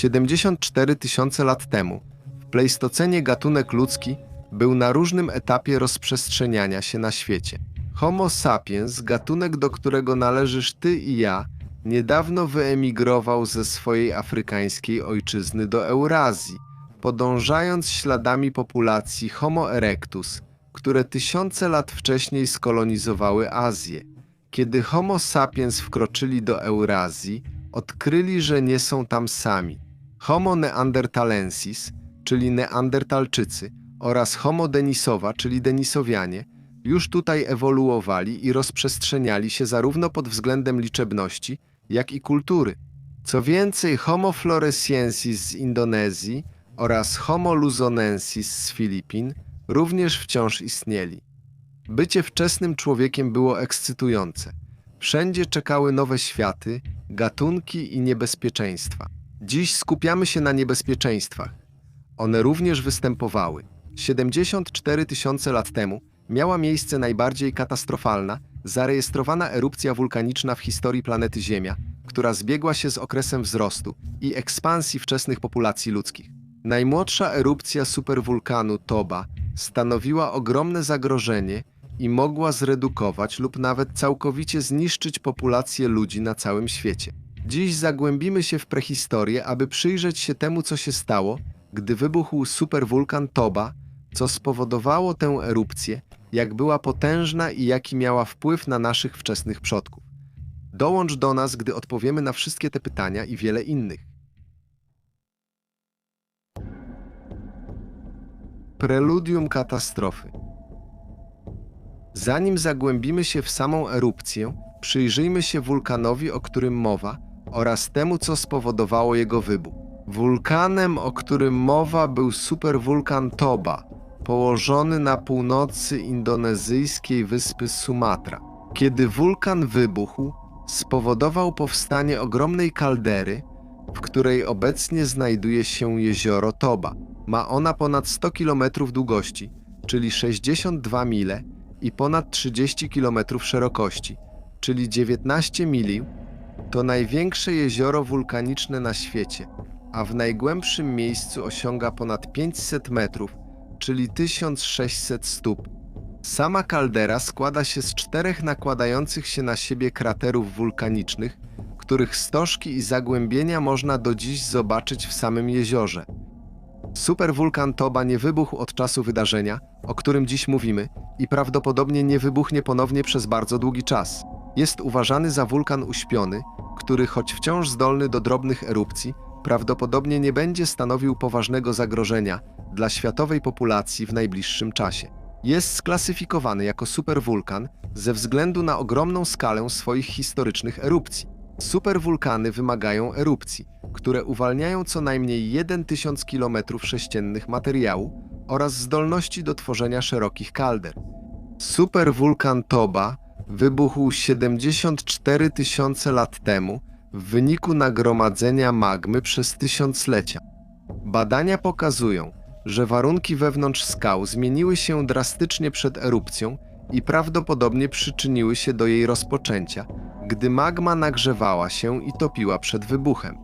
74 tysiące lat temu w Pleistocenie gatunek ludzki był na różnym etapie rozprzestrzeniania się na świecie. Homo sapiens, gatunek, do którego należysz ty i ja, niedawno wyemigrował ze swojej afrykańskiej ojczyzny do Eurazji, podążając śladami populacji Homo erectus, które tysiące lat wcześniej skolonizowały Azję. Kiedy Homo sapiens wkroczyli do Eurazji, odkryli, że nie są tam sami. Homo neanderthalensis, czyli neandertalczycy, oraz Homo denisowa, czyli denisowianie, już tutaj ewoluowali i rozprzestrzeniali się zarówno pod względem liczebności, jak i kultury. Co więcej, Homo floresiensis z Indonezji oraz Homo luzonensis z Filipin również wciąż istnieli. Bycie wczesnym człowiekiem było ekscytujące. Wszędzie czekały nowe światy, gatunki i niebezpieczeństwa. Dziś skupiamy się na niebezpieczeństwach. One również występowały. 74 tysiące lat temu miała miejsce najbardziej katastrofalna, zarejestrowana erupcja wulkaniczna w historii planety Ziemia, która zbiegła się z okresem wzrostu i ekspansji wczesnych populacji ludzkich. Najmłodsza erupcja superwulkanu Toba stanowiła ogromne zagrożenie i mogła zredukować lub nawet całkowicie zniszczyć populację ludzi na całym świecie. Dziś zagłębimy się w prehistorię, aby przyjrzeć się temu, co się stało, gdy wybuchł superwulkan Toba, co spowodowało tę erupcję, jak była potężna i jaki miała wpływ na naszych wczesnych przodków. Dołącz do nas, gdy odpowiemy na wszystkie te pytania i wiele innych. Preludium katastrofy. Zanim zagłębimy się w samą erupcję, przyjrzyjmy się wulkanowi, o którym mowa, oraz temu, co spowodowało jego wybuch. Wulkanem, o którym mowa, był superwulkan Toba, położony na północy indonezyjskiej wyspy Sumatra. Kiedy wulkan wybuchł, spowodował powstanie ogromnej kaldery, w której obecnie znajduje się jezioro Toba. Ma ona ponad 100 km długości, czyli 62 mile i ponad 30 km szerokości, czyli 19 mili. To największe jezioro wulkaniczne na świecie, a w najgłębszym miejscu osiąga ponad 500 metrów, czyli 1600 stóp. Sama kaldera składa się z czterech nakładających się na siebie kraterów wulkanicznych, których stożki i zagłębienia można do dziś zobaczyć w samym jeziorze. Superwulkan Toba nie wybuchł od czasu wydarzenia, o którym dziś mówimy, i prawdopodobnie nie wybuchnie ponownie przez bardzo długi czas. Jest uważany za wulkan uśpiony, który, choć wciąż zdolny do drobnych erupcji, prawdopodobnie nie będzie stanowił poważnego zagrożenia dla światowej populacji w najbliższym czasie. Jest sklasyfikowany jako superwulkan ze względu na ogromną skalę swoich historycznych erupcji. Superwulkany wymagają erupcji, które uwalniają co najmniej 1000 km3 materiału oraz zdolności do tworzenia szerokich kalder. Superwulkan Toba wybuchł 74 tysiące lat temu w wyniku nagromadzenia magmy przez tysiąclecia. Badania pokazują, że warunki wewnątrz skał zmieniły się drastycznie przed erupcją i prawdopodobnie przyczyniły się do jej rozpoczęcia, gdy magma nagrzewała się i topiła przed wybuchem.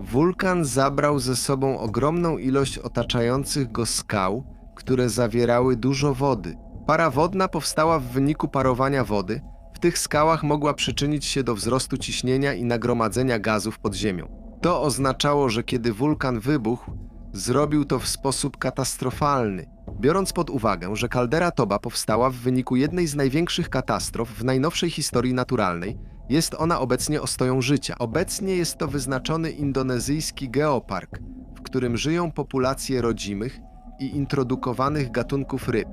Wulkan zabrał ze sobą ogromną ilość otaczających go skał, które zawierały dużo wody. Para wodna powstała w wyniku parowania wody, w tych skałach mogła przyczynić się do wzrostu ciśnienia i nagromadzenia gazów pod ziemią. To oznaczało, że kiedy wulkan wybuchł, zrobił to w sposób katastrofalny. Biorąc pod uwagę, że kaldera Toba powstała w wyniku jednej z największych katastrof w najnowszej historii naturalnej, jest ona obecnie ostoją życia. Obecnie jest to wyznaczony indonezyjski geopark, w którym żyją populacje rodzimych i introdukowanych gatunków ryb,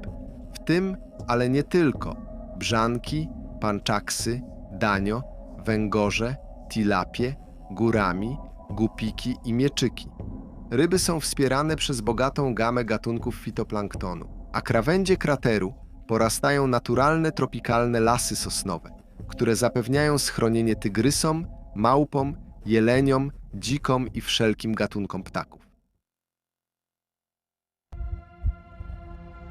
w tym, ale nie tylko, brzanki, panczaksy, danio, węgorze, tilapie, górami, gupiki i mieczyki. Ryby są wspierane przez bogatą gamę gatunków fitoplanktonu, a krawędzie krateru porastają naturalne tropikalne lasy sosnowe, które zapewniają schronienie tygrysom, małpom, jeleniom, dzikom i wszelkim gatunkom ptaków.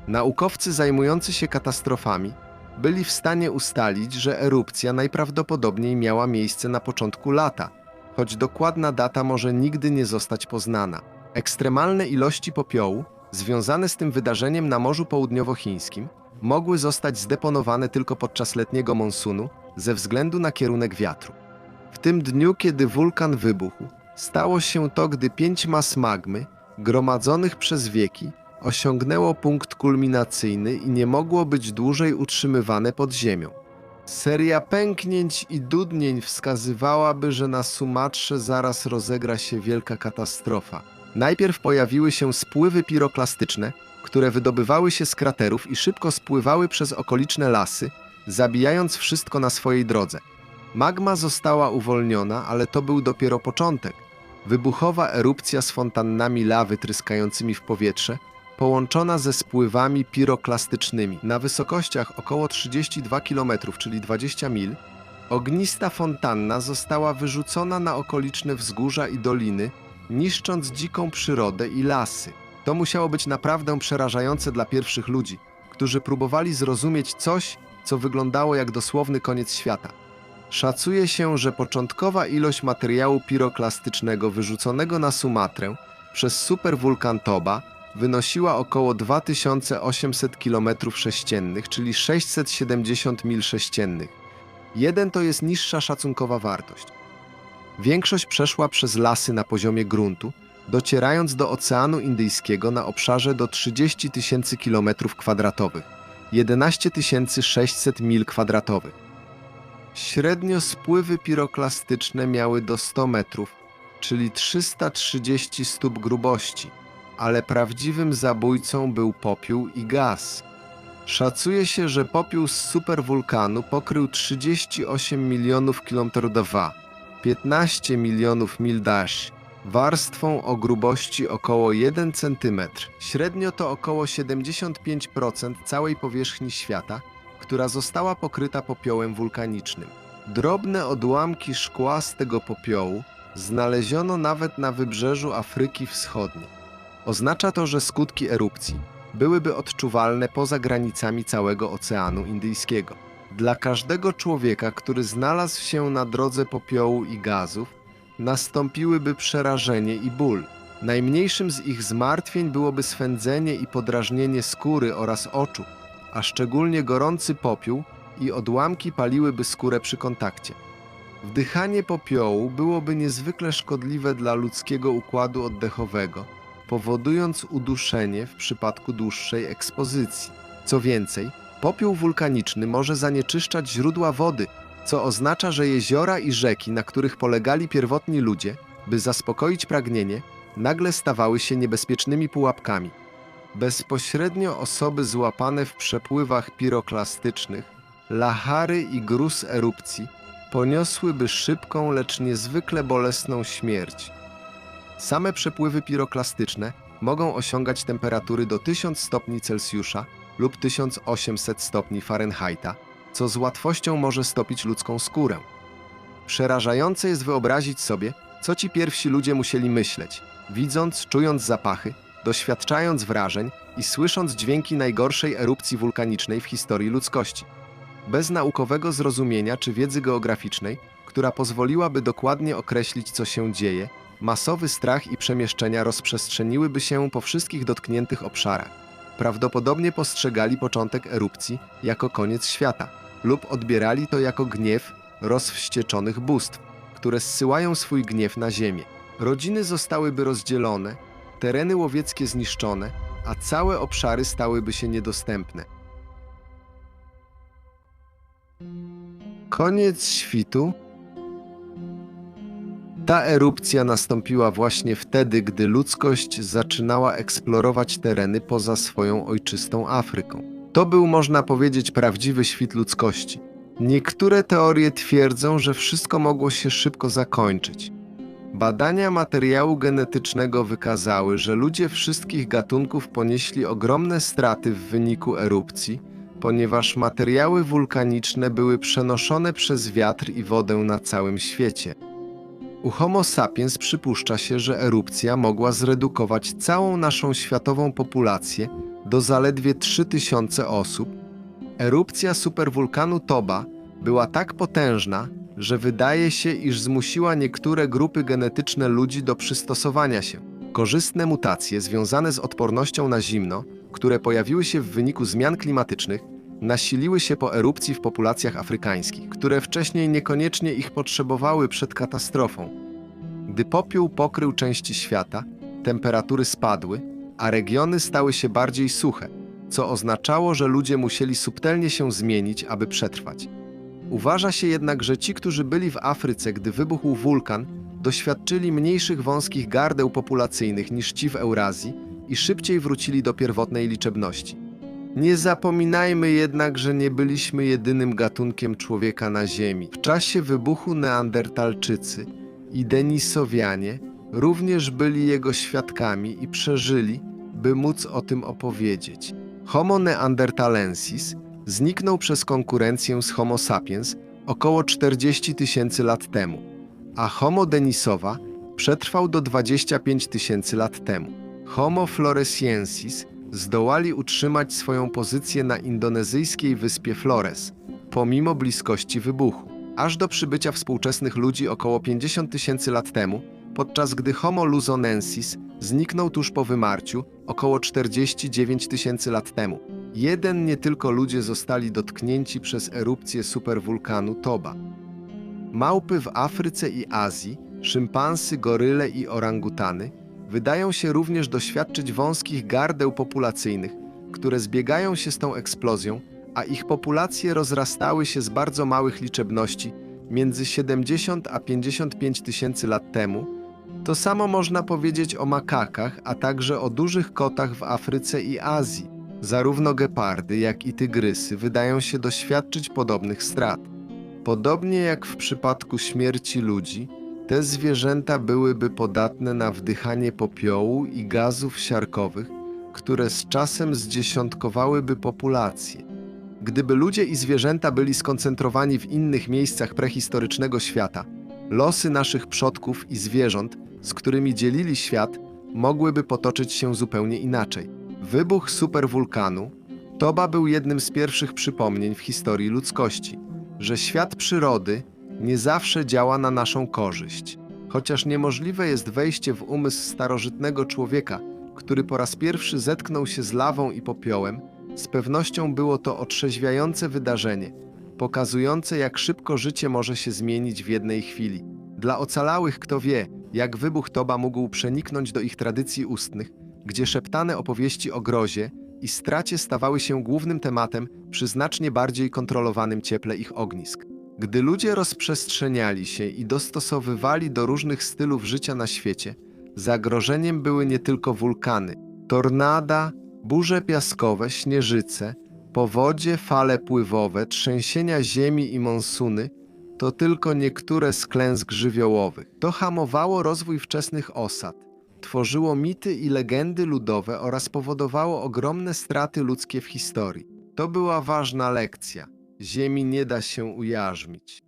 Naukowcy zajmujący się katastrofami byli w stanie ustalić, że erupcja najprawdopodobniej miała miejsce na początku lata, choć dokładna data może nigdy nie zostać poznana. Ekstremalne ilości popiołu związane z tym wydarzeniem na Morzu Południowochińskim mogły zostać zdeponowane tylko podczas letniego monsunu ze względu na kierunek wiatru. W tym dniu, kiedy wulkan wybuchł, stało się to, gdy pięć mas magmy, gromadzonych przez wieki, osiągnęło punkt kulminacyjny i nie mogło być dłużej utrzymywane pod ziemią. Seria pęknięć i dudnień wskazywałaby, że na Sumatrze zaraz rozegra się wielka katastrofa. Najpierw pojawiły się spływy piroklastyczne, które wydobywały się z kraterów i szybko spływały przez okoliczne lasy, zabijając wszystko na swojej drodze. Magma została uwolniona, ale to był dopiero początek. Wybuchowa erupcja z fontannami lawy tryskającymi w powietrze, połączona ze spływami piroklastycznymi na wysokościach około 32 km, czyli 20 mil, ognista fontanna została wyrzucona na okoliczne wzgórza i doliny, niszcząc dziką przyrodę i lasy. To musiało być naprawdę przerażające dla pierwszych ludzi, którzy próbowali zrozumieć coś, co wyglądało jak dosłowny koniec świata. Szacuje się, że początkowa ilość materiału piroklastycznego wyrzuconego na Sumatrę przez superwulkan Toba wynosiła około 2800 km3, czyli 670 mil sześciennych. Jeden to jest niższa szacunkowa wartość. Większość przeszła przez lasy na poziomie gruntu, docierając do Oceanu Indyjskiego na obszarze do 30 tysięcy km kwadratowych, 11 600 mil kwadratowych. Średnio spływy piroklastyczne miały do 100 metrów, czyli 330 stóp grubości, ale prawdziwym zabójcą był popiół i gaz. Szacuje się, że popiół z superwulkanu pokrył 38 milionów km2, 15 milionów mil dash, warstwą o grubości około 1 cm. Średnio to około 75% całej powierzchni świata, która została pokryta popiołem wulkanicznym. Drobne odłamki szkła z tego popiołu znaleziono nawet na wybrzeżu Afryki Wschodniej. Oznacza to, że skutki erupcji byłyby odczuwalne poza granicami całego Oceanu Indyjskiego. Dla każdego człowieka, który znalazł się na drodze popiołu i gazów, nastąpiłyby przerażenie i ból. Najmniejszym z ich zmartwień byłoby swędzenie i podrażnienie skóry oraz oczu, a szczególnie gorący popiół i odłamki paliłyby skórę przy kontakcie. Wdychanie popiołu byłoby niezwykle szkodliwe dla ludzkiego układu oddechowego, powodując uduszenie w przypadku dłuższej ekspozycji. Co więcej, popiół wulkaniczny może zanieczyszczać źródła wody, co oznacza, że jeziora i rzeki, na których polegali pierwotni ludzie, by zaspokoić pragnienie, nagle stawały się niebezpiecznymi pułapkami. Bezpośrednio osoby złapane w przepływach piroklastycznych, lachary i gruz erupcji poniosłyby szybką, lecz niezwykle bolesną śmierć. Same przepływy piroklastyczne mogą osiągać temperatury do 1000 stopni Celsjusza lub 1800 stopni Fahrenheita, co z łatwością może stopić ludzką skórę. Przerażające jest wyobrazić sobie, co ci pierwsi ludzie musieli myśleć, widząc, czując zapachy, doświadczając wrażeń i słysząc dźwięki najgorszej erupcji wulkanicznej w historii ludzkości. Bez naukowego zrozumienia czy wiedzy geograficznej, która pozwoliłaby dokładnie określić, co się dzieje, masowy strach i przemieszczenia rozprzestrzeniłyby się po wszystkich dotkniętych obszarach. Prawdopodobnie postrzegali początek erupcji jako koniec świata lub odbierali to jako gniew rozwścieczonych bóstw, które zsyłają swój gniew na ziemię. Rodziny zostałyby rozdzielone, tereny łowieckie zniszczone, a całe obszary stałyby się niedostępne. Koniec świtu. Ta erupcja nastąpiła właśnie wtedy, gdy ludzkość zaczynała eksplorować tereny poza swoją ojczystą Afryką. To był, można powiedzieć, prawdziwy świt ludzkości. Niektóre teorie twierdzą, że wszystko mogło się szybko zakończyć. Badania materiału genetycznego wykazały, że ludzie wszystkich gatunków ponieśli ogromne straty w wyniku erupcji, ponieważ materiały wulkaniczne były przenoszone przez wiatr i wodę na całym świecie. U Homo sapiens przypuszcza się, że erupcja mogła zredukować całą naszą światową populację do zaledwie 3000 osób. Erupcja superwulkanu Toba była tak potężna, że wydaje się, iż zmusiła niektóre grupy genetyczne ludzi do przystosowania się. Korzystne mutacje związane z odpornością na zimno, które pojawiły się w wyniku zmian klimatycznych, nasiliły się po erupcji w populacjach afrykańskich, które wcześniej niekoniecznie ich potrzebowały przed katastrofą. Gdy popiół pokrył części świata, temperatury spadły, a regiony stały się bardziej suche, co oznaczało, że ludzie musieli subtelnie się zmienić, aby przetrwać. Uważa się jednak, że ci, którzy byli w Afryce, gdy wybuchł wulkan, doświadczyli mniejszych wąskich gardeł populacyjnych niż ci w Eurazji i szybciej wrócili do pierwotnej liczebności. Nie zapominajmy jednak, że nie byliśmy jedynym gatunkiem człowieka na Ziemi. W czasie wybuchu Neandertalczycy i Denisowianie również byli jego świadkami i przeżyli, by móc o tym opowiedzieć. Homo neanderthalensis zniknął przez konkurencję z Homo sapiens około 40 tysięcy lat temu, a Homo denisowa przetrwał do 25 tysięcy lat temu. Homo floresiensis zdołali utrzymać swoją pozycję na indonezyjskiej wyspie Flores, pomimo bliskości wybuchu, aż do przybycia współczesnych ludzi około 50 tysięcy lat temu, podczas gdy Homo luzonensis zniknął tuż po wymarciu około 49 tysięcy lat temu. Jeden nie tylko ludzie zostali dotknięci przez erupcję superwulkanu Toba. Małpy w Afryce i Azji, szympansy, goryle i orangutany wydają się również doświadczyć wąskich gardeł populacyjnych, które zbiegają się z tą eksplozją, a ich populacje rozrastały się z bardzo małych liczebności między 70 a 55 tysięcy lat temu. To samo można powiedzieć o makakach, a także o dużych kotach w Afryce i Azji. Zarówno gepardy, jak i tygrysy wydają się doświadczyć podobnych strat. Podobnie jak w przypadku śmierci ludzi, te zwierzęta byłyby podatne na wdychanie popiołu i gazów siarkowych, które z czasem zdziesiątkowałyby populację. Gdyby ludzie i zwierzęta byli skoncentrowani w innych miejscach prehistorycznego świata, losy naszych przodków i zwierząt, z którymi dzielili świat, mogłyby potoczyć się zupełnie inaczej. Wybuch superwulkanu Toba był jednym z pierwszych przypomnień w historii ludzkości, że świat przyrody nie zawsze działa na naszą korzyść. Chociaż niemożliwe jest wejście w umysł starożytnego człowieka, który po raz pierwszy zetknął się z lawą i popiołem, z pewnością było to otrzeźwiające wydarzenie, pokazujące jak szybko życie może się zmienić w jednej chwili. Dla ocalałych, kto wie, jak wybuch Toba mógł przeniknąć do ich tradycji ustnych, gdzie szeptane opowieści o grozie i stracie stawały się głównym tematem przy znacznie bardziej kontrolowanym cieple ich ognisk. Gdy ludzie rozprzestrzeniali się i dostosowywali do różnych stylów życia na świecie, zagrożeniem były nie tylko wulkany, tornada, burze piaskowe, śnieżyce, powodzie, fale pływowe, trzęsienia ziemi i monsuny to tylko niektóre z klęsk żywiołowych. To hamowało rozwój wczesnych osad, tworzyło mity i legendy ludowe oraz powodowało ogromne straty ludzkie w historii. To była ważna lekcja. Ziemi nie da się ujarzmić.